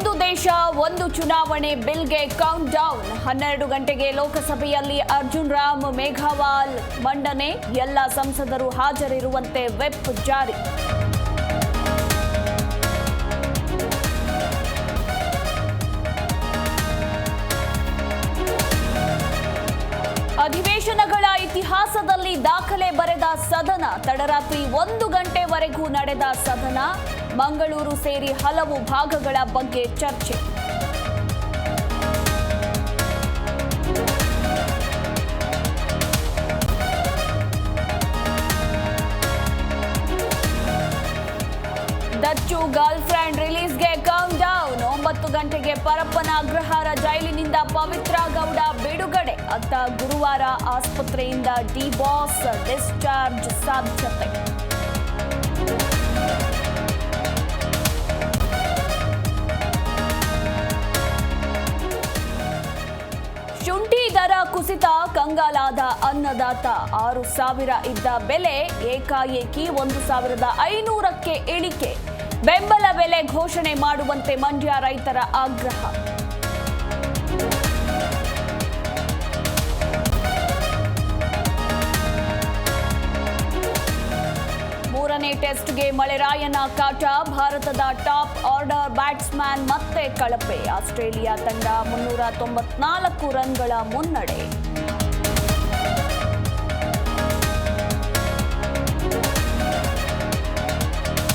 ದೇಶ, ಒಂದು ಚುನಾವಣೆ, ಬಿಲ್ಗೆ ಕೌಂಟ್ ಡೌನ್ ಹನ್ನೆರಡು ಗಂಟೆಗೆ ಲೋಕಸಭೆಯಲ್ಲಿ ಅರ್ಜುನ್ ರಾಮ್, ಮೇಘವಾಲ್ ಮಂಡನೆ. ಎಲ್ಲ ಸಂಸದರು ಹಾಜರಿರುವಂತೆ ವೆಬ್ ಜಾರಿ. ಅಧಿವೇಶನಗಳ ಇತಿಹಾಸದಲ್ಲಿ ದಾಖಲೆ ಬರೆದ ಸದನ, ತಡರಾತ್ರಿ ಒಂದು ಗಂಟೆವರೆಗೂ ನಡೆದ ಸದನ, ಮಂಗಳೂರು ಸೇರಿ ಹಲವು ಭಾಗಗಳ ಬಗ್ಗೆ ಚರ್ಚೆ. ದಚ್ಚು ಗರ್ಲ್ ಫ್ರೆಂಡ್ ರಿಲೀಸ್ಗೆ ಕೌಂಟ್ ಡೌನ್ ಒಂಬತ್ತು ಗಂಟೆಗೆ ಪರಪ್ಪನ ಅಗ್ರಹಾರ ಜೈಲಿನಿಂದ ಪವಿತ್ರ ಗೌಡ. ಅತ್ತ ಗುರುವಾರ ಆಸ್ಪತ್ರೆಯಿಂದ ಡಿ ಬಾಸ್ ಡಿಸ್ಚಾರ್ಜ್ ಸಾಧ್ಯತೆ. ಶುಂಠಿ ದರ ಕುಸಿತ ಕಂಗಾಲಾದ ಅನ್ನದಾತ ಆರು ಸಾವಿರ ಇದ್ದ ಬೆಲೆ ಏಕಾಏಕಿ ಒಂದು ಸಾವಿರದ ಐನೂರಕ್ಕೆ ಇಳಿಕೆ. ಬೆಂಬಲ ಬೆಲೆ ಘೋಷಣೆ ಮಾಡುವಂತೆ ಮಂಡ್ಯ ರೈತರ ಆಗ್ರಹ. ಟೆಸ್ಟ್ಗೆ ಮಳೆರಾಯನ ಕಾಟ, ಭಾರತದ ಟಾಪ್ ಆರ್ಡರ್ ಬ್ಯಾಟ್ಸ್ಮನ್ ಮತ್ತೆ ಕಳಪೆ. ಆಸ್ಟ್ರೇಲಿಯಾ ತಂಡ ಮುನ್ನೂರ ತೊಂಬತ್ನಾಲ್ಕು ರನ್ಗಳ ಮುನ್ನಡೆ.